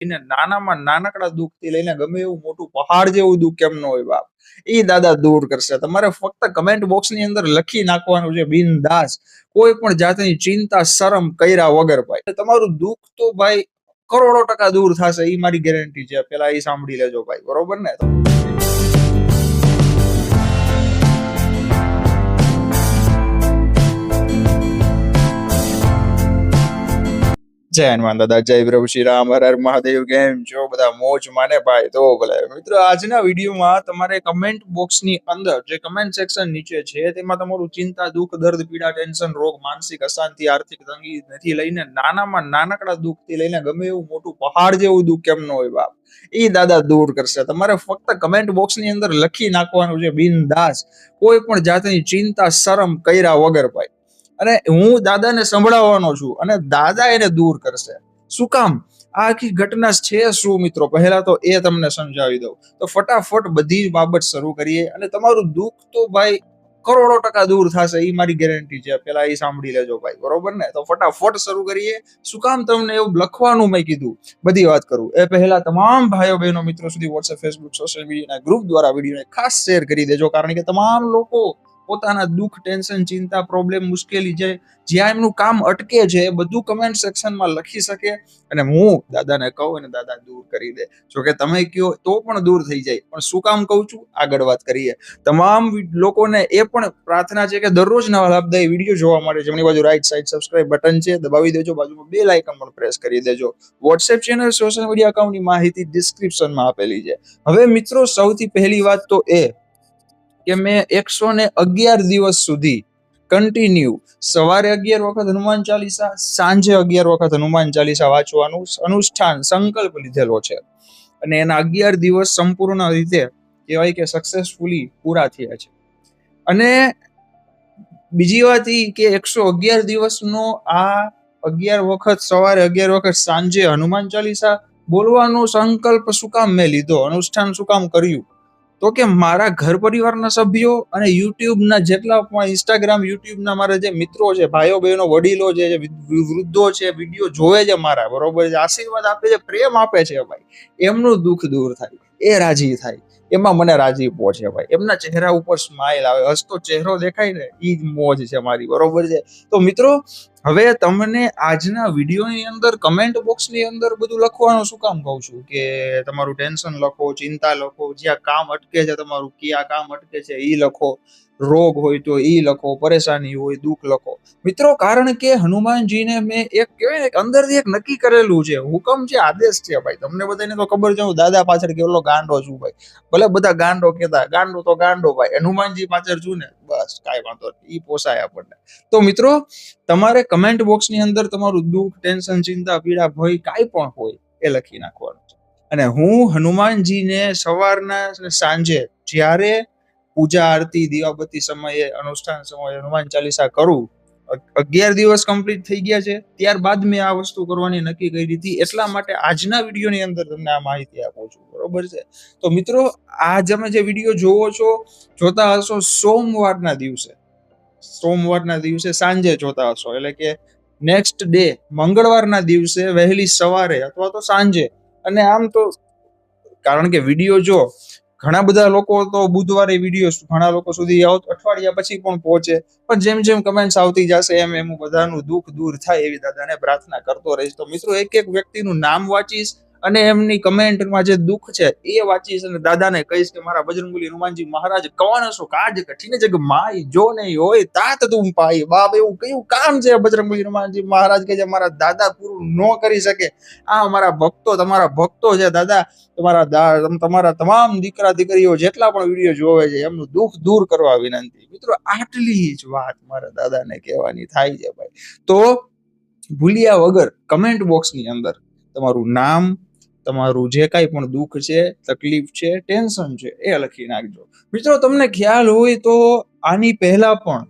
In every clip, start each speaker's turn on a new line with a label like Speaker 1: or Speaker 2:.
Speaker 1: એને નાનામાં નાનકડા દુઃખથી લઈને ગમે એવું મોટું પહાડ જેવું દુઃખ કેમ ન હોય બાપ. એ દાદા દૂર કરશે. તમારે ફક્ત કમેન્ટ બોક્સની અંદર લખી નાખવાનું છે, બિનદાસ. કોઈ પણ જાતની ચિંતા, શરમ કર્યા વગર ભાઈ. તમારું દુઃખ તો ભાઈ કરોડો ટકા દૂર થશે એ મારી ગેરંટી છે. પેલા એ સાંભળી લેજો ભાઈ. બરોબર ને? જય હનુમાન દાદા, જય પ્રભુ શ્રી રામ, હર હર મહાદેવ, કેમ છો? બધા મોજ માને ભાઈ. તો ભલે. મિત્રો, આજના વિડીયોમાં તમારે કમેન્ટ બોક્સની અંદર, જે કમેન્ટ સેક્શન નીચે છે, તેમાં તમારું ચિંતા, દુઃખ, દર્દ, પીડા ટેન્શન રોગ, માનસિક અશાંતિ, આર્થિક તંગી નથી લઈને નાનામાં નાનકડા દુઃખથી લઈને ગમે એવું મોટું પહાડ જેવું દુઃખ કેમ ન હોય બાપ? એ દાદા દૂર કરશે. તમારે ફક્ત કમેન્ટ બોક્સની અંદર લખી નાખવાનું છે, બિનદાસ. કોઈ પણ જાતની ચિંતા, શરમ કર્યા વગર ભાઈ. અને હું દાદાને સંભળાવવાનો છું અને દાદા એને દૂર કરશે. શું કામ? આખી ઘટના છે શું મિત્રો? પહેલા તો એ તમને સમજાવી દઉં. તો ફટાફટ બધી જ બાબત શરૂ કરીએ અને તમારું દુઃખ તો ભાઈ કરોડો ટકા દૂર થશે એ મારી ગેરંટી છે. પેલા એ સાંભળી લેજો ભાઈ, બરોબર ને? તો ફટાફટ શરૂ કરીએ. શું કામ તમને એવું લખવાનું મેં કીધું? બધી વાત કરું. એ પહેલા તમામ ભાઈઓ, બહેનો મિત્રો સુધી વોટ્સએપ ફેસબુક સોશિયલ મીડિયાના ગ્રુપ દ્વારા વિડીયોને ખાસ શેર કરી દેજો. કારણ કે તમામ લોકો પોતાના દુઃખ ટેન્શન ચિંતા પ્રોબ્લેમ મુશ્કેલી છે જ્યાં એમનું કામ અટકે છે, એ બધું કમેન્ટ સેક્શનમાં લખી શકે અને હું દાદાને કહું અને દાદા દૂર કરી દે. જો કે તમે કયો તો પણ દૂર થઈ જાય. પણ શું કામ કહું છું? આગળ વાત કરીએ. તમામ લોકોને એ પણ પ્રાર્થના છે કે દરરોજ નવા લાભદાયી વીડિયો જોવા મળે. જમણી બાજુ રાઈટ સાઈડ સબસ્ક્રાઇબ બટન છે. દબાવી દેજો. બાજુમાં બે લાઇકન પણ પ્રેસ કરી દેજો. વોટ્સએપ ચેનલ સોશિયલ મીડિયા અકાઉન્ટની માહિતી ડિસ્ક્રિપ્શનમાં આપેલી છે. હવે મિત્રો, સૌથી પહેલી વાત તો એ. કે મેં એકસો ને અગિયાર દિવસ સુધી કન્ટિન્યુ સવારે અગિયાર વખત હનુમાન ચાલીસા, સાંજે અગિયાર વખત હનુમાન ચાલીસા વાંચવાનું અનુષ્ઠાન, સંકલ્પ લીધેલો છે. અને એના અગિયાર દિવસ સંપૂર્ણ રીતે કહેવાય કે સક્સેસફુલી પૂરા થયા છે. અને બીજી વાત એ કે એકસો અગિયાર દિવસનો આ અગિયાર વખત સવારે અગિયાર વખત સાંજે હનુમાન ચાલીસા બોલવાનો સંકલ્પ શું કામ મેં લીધો? અનુષ્ઠાન શું કામ કર્યું? તો કે મારા ઘર પરિવારના સભ્યો અને યુટ્યુબના જેટલા પણ ઇન્સ્ટાગ્રામ યુટ્યુબના મારા જે મિત્રો છે, ભાઈઓ બહેનો, વડીલો છે જે વૃદ્ધો છે, વીડિયો જોવે છે મારા, બરોબર છે? આશીર્વાદ આપે છે, પ્રેમ આપે છે ભાઈ. એમનું દુઃખ દૂર થાય, એ રાજી થાય. એમાં મને રાજી પહોંચે ભાઈ. એમના ચહેરા ઉપર સ્માઇલ આવે, હસતો ચહેરો દેખાય ને એ જ મોજ છે મારી, બરોબર છે? તો મિત્રો, હવે તમને આજના વિડીયોની અંદર કમેન્ટ બોક્સની અંદર બધું લખવાનું શું કામ કહું છું? કે તમારું ટેન્શન લખો, ચિંતા લખો, જ્યાં કામ અટકે છે તમારું, ક્યાં કામ અટકે છે એ લખો. રોગ હોય તો એ લખો, પરેશાની હોય, દુઃખ લખો. મિત્રો, કારણ કે હનુમાનજીને મેં એક કહેવાય અંદરથી એક નક્કી કરેલું છે, હુકમ છે, આદેશ છે ભાઈ. તમને બધાને તો ખબર છે, હું દાદા પાછળ કેટલો ગાંડો છું ભાઈ. ભલે બધા ગાંડો કહેતા, ગાંડો તો ગાંડો ભાઈ, હનુમાનજી પાછળ છું ને, બસ, કાંઈ વાંધો નહીં એ પોસાય આપણને. તો મિત્રો, તમારે કમેન્ટ બોક્સની અંદર તમારું દુઃખ ટેન્શન ચિંતા, પીડા, ભય કાંઈ પણ હોય, એ લખી નાખવાનું અને હું હનુમાનજીને સવારના સાંજે જ્યારે પૂજા, આરતી, દીવાબત્તી સમયે, અનુષ્ઠાન સમયે હનુમાન ચાલીસા કરું. અગિયાર દિવસ કમ્પ્લીટ થઈ ગયા છે. ત્યારબાદ મેં આ વસ્તુ કરવાની નક્કી કરી હતી એટલા માટે આજના વિડીયોની અંદર તમને આ માહિતી આપું છું. બરોબર છે? તો મિત્રો આ તમે જે વીડિયો જોવો છો, જોતા હશો સોમવારના દિવસે. સોમવારના દિવસે સાંજે જોતા હશો. એટલે કે નેક્સ્ટ ડે મંગળવારના દિવસે વહેલી સવારે અથવા તો સાંજે. અને આમ તો, કારણ કે વીડિયો જો ઘણા બધા લોકો તો બુધવારે વીડિયો ઘણા લોકો સુધી અઠવાડિયા પછી પણ પહોંચે. પણ જેમ જેમ કમેન્ટ્સ આવતી જશે, એમ એમ બધાનું દુઃખ દૂર થાય એવી દાદાને પ્રાર્થના કરતો રહીશ. તો મિત્રો એક એક વ્યક્તિનું નામ વાંચીશ અને એમની કમેન્ટમાં જે દુઃખ છે, એ વાંચીશ અને દાદાને કહીશ કે મારા બજરંગબલી હનુમાનજી મહારાજ કવાના શું કાજ કઠિન જગ માય, જો નહીં હોય તાત તું પાઈ બાપ એવું કયું કામ છે બજરંગબલી હનુમાનજી મહારાજ કે જે મારા દાદા પૂરું ન કરી શકે? આ અમારા ભક્તો, તમારા ભક્તો છે દાદા. તમારા તમારા તમામ દીકરા દીકરીઓ જેટલા પણ વીડિયો જોવે છે, એમનું દુઃખ દૂર કરવા વિનંતી. મિત્રો, આટલી જ વાત મારા દાદાને કહેવાની થાય છે ભાઈ. તો ભૂલ્યા વગર કમેન્ટ બોક્સની અંદર તમારું નામ તમારું જે કાંઈ પણ દુઃખ છે, તકલીફ છે, ટેન્શન છે, એ લખી નાખજો. મિત્રો, તમને ખ્યાલ હોય તો આની પહેલા પણ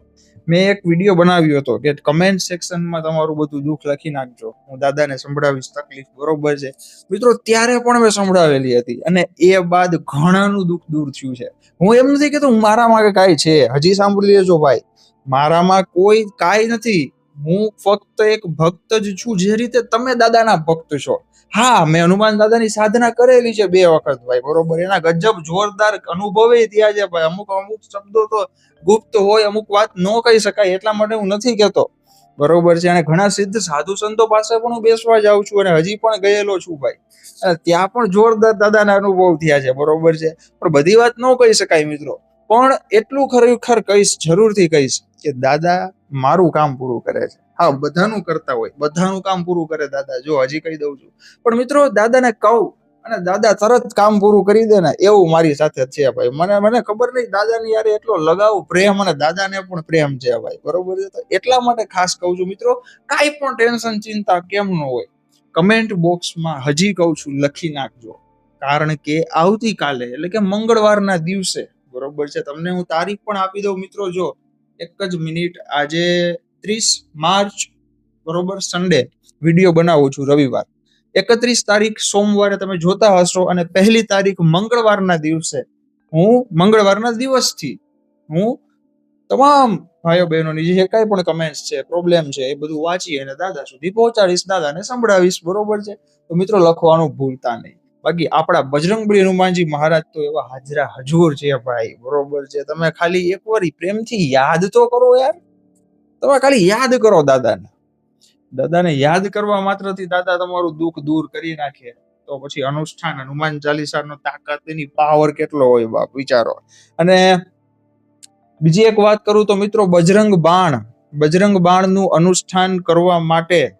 Speaker 1: મેં એક વીડિયો બનાવ્યો હતો કે કમેન્ટ સેક્શનમાં તમારું બધું દુઃખ લખી નાખજો. હું દાદાને સંભળાવીશ, તકલીફ બરોબર છે. મિત્રો, ત્યારે પણ મેં સંભળાવેલી હતી અને એ બાદ ઘણાનું દુઃખ દૂર થયું છે. હું એમ નથી કહેતો મારામાં કાંઈ છે. હજી સાંભળી લેજો ભાઈ. મારામાં કોઈ કાંઈ નથી. હું ફક્ત એક ભક્ત જ છું જે રીતે તમે દાદાના ભક્ત છો. હા, મેં હનુમાન દાદાની સાધના કરેલી છે બે વખત ભાઈ, બરોબર? એના ગજબ જોરદાર અનુભવે થયા છે ભાઈ. અમુક અમુક શબ્દો તો ગુપ્ત હોય, અમુક વાત ન કહી શકાય, એટલા માટે હું નથી કહેતો. બરોબર છે? અને ઘણા સિદ્ધ સાધુ સંતો પાસે પણ હું બેસવા જાઉં છું અને હજી પણ ગયેલો છું ભાઈ. ત્યાં પણ જોરદાર દાદાના અનુભવ થયા છે, બરોબર છે? પણ બધી વાત ન કહી શકાય મિત્રો. પણ એટલું ખરેખર કહીશ, જરૂરથી કહીશ કે દાદા મારું કામ પૂરું કરે છે. હા, બધાનું કરતા હોય. બધાનું કામ પૂરું કરે દાદા. જો, હજી કહી દઉં છું. પણ મિત્રો, દાદાને કહું અને દાદા તરત કામ પૂરું કરી દે ને, એવું મારી સાથે છે ભાઈ. મને મને ખબર નહીં દાદાની યારે એટલો લગાવ, પ્રેમ અને દાદાને પણ પ્રેમ છે ભાઈ. બરોબર છે? તો એટલા માટે ખાસ કહું છું મિત્રો, કાંઈ પણ ટેન્શન, ચિંતા કેમ ન હોય, કમેન્ટ બોક્સમાં હજી કહું છું, લખી નાખજો. કારણ કે આવતીકાલે, એટલે કે મંગળવારના દિવસે, બરોબર છે? તમને હું તારીખ પણ આપી દઉં મિત્રો, જો. એક જ મિનિટ. આજે ત્રીસ માર્ચ, બરોબર સન્ડે વીડિયો બનાવું છું રવિવાર. એકત્રીસ તારીખ સોમવારે તમે જોતા હશો અને પહેલી તારીખ મંગળવારના દિવસે. હું મંગળવારના દિવસથી હું તમામ ભાઈઓ બહેનોની જે કાંઈ પણ કમેન્ટ્સ છે પ્રોબ્લેમ છે, એ બધું વાંચી અને દાદા સુધી પહોંચાડીશ, દાદાને સંભળાવીશ, બરોબર છે? તો મિત્રો, લખવાનું ભૂલતા નહીં. બાકી આપણા બજરંગબલી હનુમાનજી મહારાજ તો એવા હાજરા હજુર છે ભાઈ, બરોબર છે. તમે ખાલી એકવાર પ્રેમથી યાદ તો કરો યાર. તમે ખાલી યાદ કરો દાદાને. દાદાને યાદ કરવા માત્રથી દાદા તમારું દુઃખ દૂર કરી નાખે. તો પછી અનુષ્ઠાન, હનુમાન ચાલીસાનો તાકાત, એની પાવર કેટલો હોય બાપ, વિચારો. અને બીજી એક વાત કરું તો મિત્રો, બજરંગ બાણ, બજરંગ બાણનું અનુષ્ઠાન કરવા માટે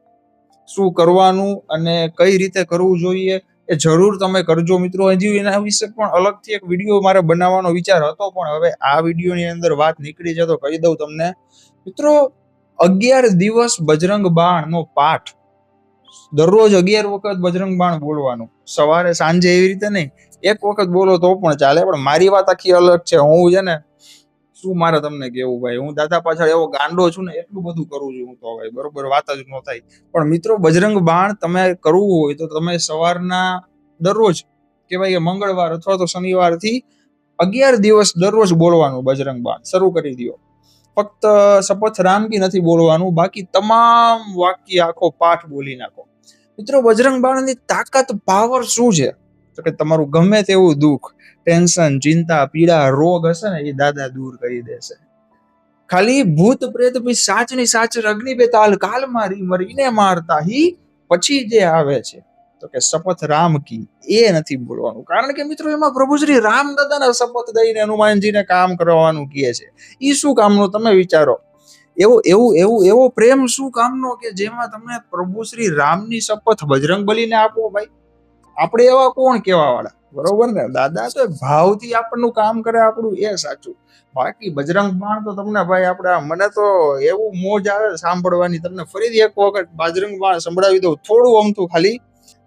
Speaker 1: શું કરવાનું અને કઈ રીતે કરવું જોઈએ? એ જરૂર તમે કરજો મિત્રો. હજી એના વિશે પણ અલગથી એક વીડિયો મારે બનાવવાનો વિચાર હતો, પણ હવે આ વિડીયોની અંદર વાત નીકળી છે તો કહી દઉં તમને. મિત્રો, અગિયાર દિવસ બજરંગ બાણનો પાઠ. દરરોજ અગિયાર વખત બજરંગ બાણ બોલવાનું. સવારે સાંજે એવી રીતે નહીં, એક વખત બોલો તો પણ ચાલે. પણ મારી વાત આખી અલગ છે. હું છે ને શું મારે તમને કેવું ભાઈ? હું દાદા પાછળ એવો ગાંડો છું ને, એટલું બધું કરું છું હું તો ભાઈ, બરોબર વાત જ ન થાય. પણ મિત્રો, બજરંગ બાણ તમે કરવું હોય તો તમે સવારના દરરોજ કે મંગળવાર અથવા તો શનિવારથી અગિયાર દિવસ દરરોજ બોલવાનું બજરંગ બાણ, શરૂ કરી દો ફક્ત શપથ રામ કી નથી બોલવાનું, બાકી તમામ વાક્ય આખો પાઠ બોલી નાખો. મિત્રો, બજરંગ બાણની તાકાત પાવર શું છે? તો કે તમારું ગમે તેવું દુઃખ ટેન્શન, ચિંતા, પીડા, રોગ હશે ને, એ દાદા દૂર કરી દેશે. ખાલી ભૂત પ્રેત પછી સાચની સાચ અગ્નિ બેતાલ કાલ મારી મરીને મારતા હી, પછી જે આવે છે. તો કે શપથ રામ કી, એ નથી બોલવાનું કારણ કે મિત્રો એમાં પ્રભુ શ્રી રામ દાદાના શપથ દઈને હનુમાનજીને કામ કરવાનું કહે છે. એ શું કામનું તમે વિચારો? એવો, એવું એવું, એવો પ્રેમ શું કામનો કે જેમાં તમે પ્રભુ શ્રી રામની શપથ બજરંગ બલીને આપો ભાઈ? આપણે એવા કોણ કેવા વાળા બરોબર ને? દાદા તો ભાવથી આપણનું કામ કરે, આપણું એ સાચું. બાકી બજરંગ બાણ તો તમને ભાઈ આપણે મને તો એવું મોજ આવે સાંભળવાની. તમને ફરીથી એક વખત બજરંગ બાણ સંભળાવી દઉં. થોડું અમથું ખાલી.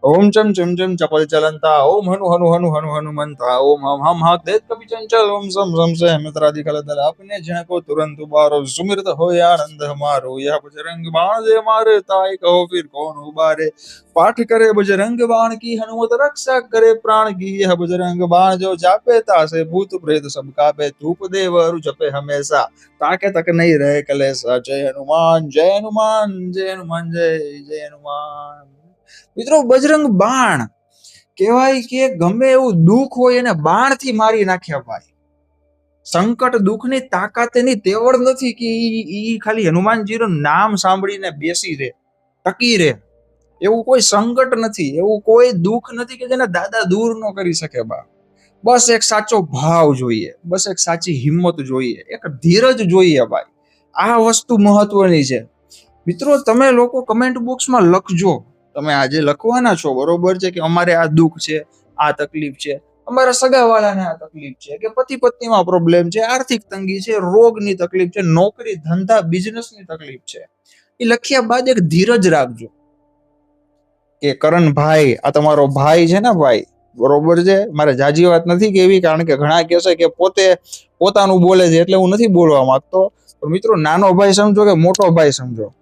Speaker 1: ओम चम चम चम चपल चलंता ओम हनु हनु हनु हनु हनुमंता ओम हम हम हाक देत कभी चंचल, ओम सम सम से मित्रा दिखल दल अपने जन को तुरंत उबारो, सुमिरत हो या आनंद हमारो, यह बजरंग बाण दे मारे, ताई कहो फिर कौन उबारे? पाठ करे बजरंग बाण की, हनुमत रक्षा करे प्राण की, यह बजरंग बाण जो जापे तासे भूत प्रेत सब कापे, धूप देव अरु जपे हमेशा, ताके तक नहीं रहे कलेसा जय हनुमान जय हनुमान जय हनुमान, जय जय हनुमान। મિત્રો બજરંગ બાણ કહેવાય કે ગમે એવું દુઃખ હોય એને બાણથી મારી નાખ્યા ભાઈ. સંકટ દુઃખની તાકાત એની તેવડ નથી કે ઈ ખાલી હનુમાનજીનું નામ સાંભળીને બેસી રહે, ટકી રહે. એવું કોઈ સંકટ નથી, એવું કોઈ દુઃખ નથી કે જેને દાદા દૂર ન કરી શકે બા. બસ એક સાચો ભાવ જોઈએ, બસ એક સાચી હિંમત જોઈએ, એક ધીરજ જોઈએ ભાઈ. આ વસ્તુ મહત્વની છે. મિત્રો તમે લોકો કમેન્ટ બોક્સમાં લખજો. તમે આજે લખવાના છો, બરોબર છે કે અમારે આ દુઃખ છે, આ તકલીફ છે? અમારા સગાવાળાને આ તકલીફ છે કે પતિ પત્નીમાં પ્રોબ્લેમ છે, આર્થિક તંગી છે, રોગની તકલીફ છે, નોકરી, ધંધા બિઝનેસની તકલીફ છે. એ લખ્યા બાદ એક ધીરજ રાખજો કે કરણભાઈ, આ તમારો ભાઈ છે ને ભાઈ, બરોબર છે? મારે જાજી વાત નથી કેવી કારણ કે ઘણા કહેશે કે પોતે પોતાનું બોલે છે એટલે હું નથી બોલવા માંગતો. પણ મિત્રો, નાનો ભાઈ સમજો કે મોટો ભાઈ સમજો?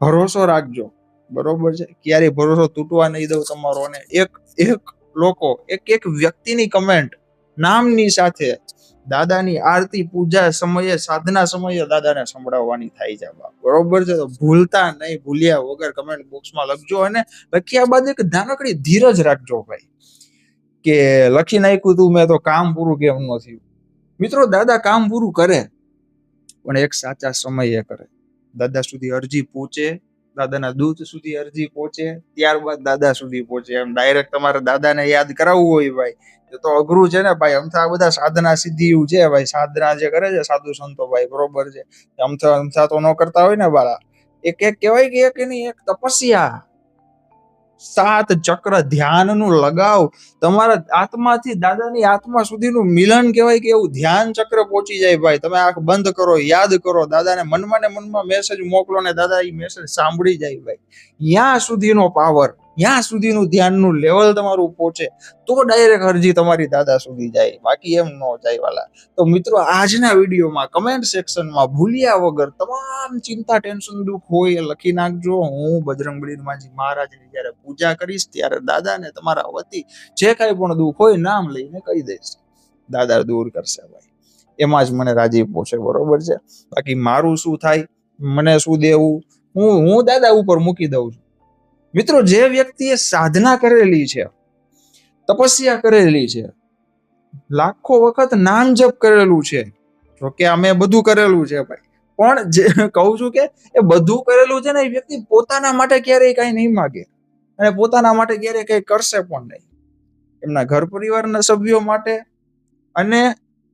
Speaker 1: ભરોસો રાખજો. બરોબર છે? ક્યારે ભરોસો તૂટવા નહીં દઉં તમારો અને એક એક લોકો, એક એક વ્યક્તિની કમેન્ટ નામની સાથે દાદાની આરતી પૂજા સમયે, સાધના સમયે દાદાને સંભળાવવાની થાય છે બરોબર છે? તો ભૂલતા નહીં, ભૂલ્યા વગર કમેન્ટ બોક્સમાં લખજો અને લખ્યા બાદ એક નાનકડી ધીરજ રાખજો ભાઈ. કે લખી નાખ્યું તું મેં તો કામ પૂરું કેમ ન થયું? મિત્રો, દાદા કામ પૂરું કરે, પણ એક સાચા સમયે કરે. દાદા સુધી અરજી પહોંચે દાદાના દૂત સુધી અરજી પહોંચે, ત્યારબાદ દાદા સુધી પહોંચે. એમ ડાયરેક્ટ તમારે દાદાને યાદ કરાવવું હોય ભાઈ. તો અઘરું છે ને ભાઈ. અમથા બધા સાધના સિદ્ધિ છે ભાઈ. સાધના જે કરે છે સાધુ સંતો ભાઈ, બરોબર છે. અમથા અમથા તો ન કરતા હોય ને બાળા. એક એક કહેવાય કે એક એની એક તપસ્યા. સાત ચક્ર ધ્યાનનું લગાવ. તમારા આત્માથી દાદાની આત્મા સુધીનું મિલન કહેવાય કે એવું ધ્યાન ચક્ર પહોંચી જાય ભાઈ. તમે આંખ બંધ કરો, યાદ કરો. દાદાને મનમાં ને મનમાં મેસેજ મોકલો ને દાદા એ મેસેજ સાંભળી જાય ભાઈ. ત્યાં સુધીનો પાવર ત્યાં સુધીનું ધ્યાનનું લેવલ તમારું પહોંચે તો ડાયરેક્ટ અરજી તમારી દાદા સુધી જાય, બાકી એમ ન જાય વાલા. તો મિત્રો, આજના વિડીયોમાં કમેન્ટ સેક્શનમાં ભૂલ્યા વગર તમામ ચિંતા ટેન્શન દુઃખ હોય લખી નાખજો. હું બજરંગ હનુમાનજી મહારાજની જ્યારે પૂજા કરીશ, ત્યારે દાદાને તમારા વતી જે કાંઈ પણ દુઃખ હોય નામ લઈને કહી દઈશ. દાદા દૂર કરશે ભાઈ. એમાં જ મને રાજી છે બરોબર છે? બાકી મારું શું થાય? મને શું દેવું? હું હું દાદા ઉપર મૂકી દઉં છું. મિત્રો, જે વ્યક્તિએ સાધના કરેલી છે, તપસ્યા કરેલી છે, લાખો વખત નામ જપ કરેલું છે, જો કે અમે બધું કરેલું છે ભાઈ, પણ જે કહું છું કે એ બધું કરેલું છે ને, એ વ્યક્તિ પોતાના માટે ક્યારેય કઈ નહીં માગે. અને પોતાના માટે ક્યારેય કઈ કરશે પણ નહીં. એમના ઘર પરિવારના સભ્યો માટે અને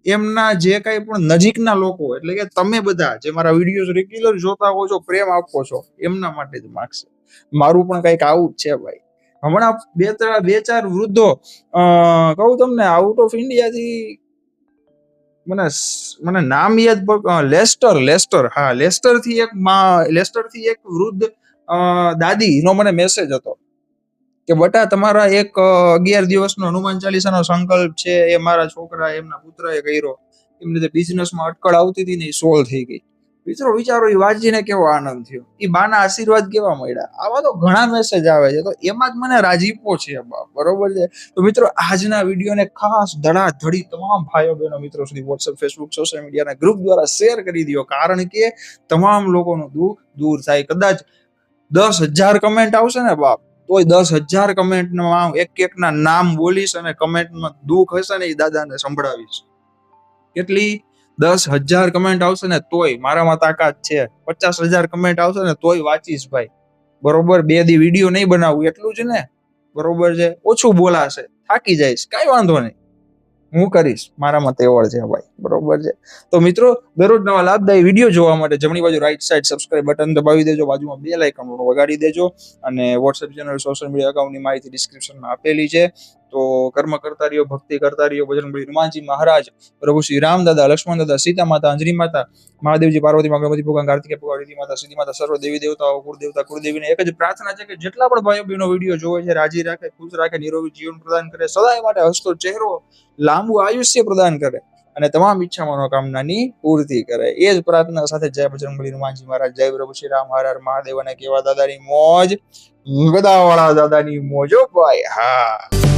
Speaker 1: એમના જે કાંઈ પણ નજીકના લોકો, એટલે કે તમે બધા જે મારા વિડીયોઝ રેગ્યુલર જોતા હો છો, પ્રેમ આપો છો, એમના માટે જ માગશે. મારું પણ કંઈક આવું જ છે ભાઈ. હમણાં બે ત્રણ બે ચાર વૃદ્ધો કહું તમને આઉટ ઓફ ઇન્ડિયાથી મને મને નામ યાદ લેસ્ટર લેસ્ટર હા લેસ્ટરથી એક લેસ્ટરથી એક વૃદ્ધ અ, દાદીનો મને મેસેજ હતો કે બટા તમારા એક અગિયાર દિવસનો હનુમાન ચાલીસાનો સંકલ્પ છે એ મારા છોકરા એમના પુત્રએ કર્યો. એમને બિઝનેસમાં અટકળ આવતી હતી ને એ સોલ્વ થઈ ગઈ. મિત્રો વિચારો એ વાંચીને કેવો આનંદ થયો? એ બાના આશીર્વાદ કેવા મળ્યા? આવા તો ઘણા મેસેજ આવે છે. તો એમાં જ મને રાજીપો છે બરોબર છે? તો મિત્રો, આજના વિડીયોને ખાસ ધડાધડી તમામ ભાઈઓ બહેનો મિત્રો સુધી વોટ્સઅપ ફેસબુક સોશિયલ મીડિયાના ગ્રુપ દ્વારા શેર કરી દો કારણ કે તમામ લોકોનું દુઃખ દૂર થાય. કદાચ દસ હજાર કમેન્ટ આવશે ને બાપ, તોય દસ હજાર કમેન્ટમાં એક એકના નામ બોલીશ અને કમેન્ટમાં દુઃખ હશે ને એ દાદાને સંભળાવીશ. કેટલી દસ હજાર કમેન્ટ આવશે ને તોય મારામાં તાકાત છે. પચાસ હજાર કમેન્ટ આવશે ને તોય વાંચીશ ભાઈ. બરોબર, બે દી વીડિયો નહીં બનાવું, એટલું જ ને? બરોબર છે? ઓછું બોલાશે. થાકી જઈશ, કાંઈ વાંધો નહીં. હું કરીશ. મારામાં તેવડ છે ભાઈ. બરોબર છે? તો મિત્રો, દરરોજ નવા લાભદાયી વીડિયો જોવા માટે જમણી બાજુ રાઈટ સાઈડ સબસ્ક્રાઇબ બટન દબાવી દેજો. બાજુમાં બે લાઇકન વગાડી દેજો. અને વોટ્સએપ ચેનલ સોશિયલ મીડિયા અકાઉન્ટની માહિતી ડિસ્ક્રિપ્શનમાં આપેલી છે. તો કર્મ કરતા રહ્યો ભક્તિ કરતા રહ્યો બજરંગબલી હનુમાનજી મહારાજ, પ્રભુ શ્રી રામ દાદા, લક્ષ્મણ દાદા, સીતા માતા અંજની માતા, મહાદેવજી, પાર્વતી માં, ગણપતિ ભગવાન કાર્તિકે ભગવાન માતા સીધી માતા, સર્વ દેવી દેવતાઓ, કુળદેવતા, કુળદેવીને એક જ પ્રાર્થના છે કે જેટલા પણ ભાઈઓ બહેનો વીડિયો જોવે છે, રાજી રાખે, ખુશ રાખે, નિરોગી જીવન પ્રદાન કરે, સદાય માટે હસતો ચહેરો લાંબુ આયુષ્ય પ્રદાન કરે અને તમામ ઈચ્છા મનોકામનાની પૂર્તિ કરે. એ જ પ્રાર્થના સાથે જય બજરંગબલી હનુમાનજી મહારાજ, જય પ્રભુ શ્રી રામ, હર હર મહાદેવ અને કેવા દાદાની મોજ, ગદાવાળા દાદાની મોજો ભાઈ, હા.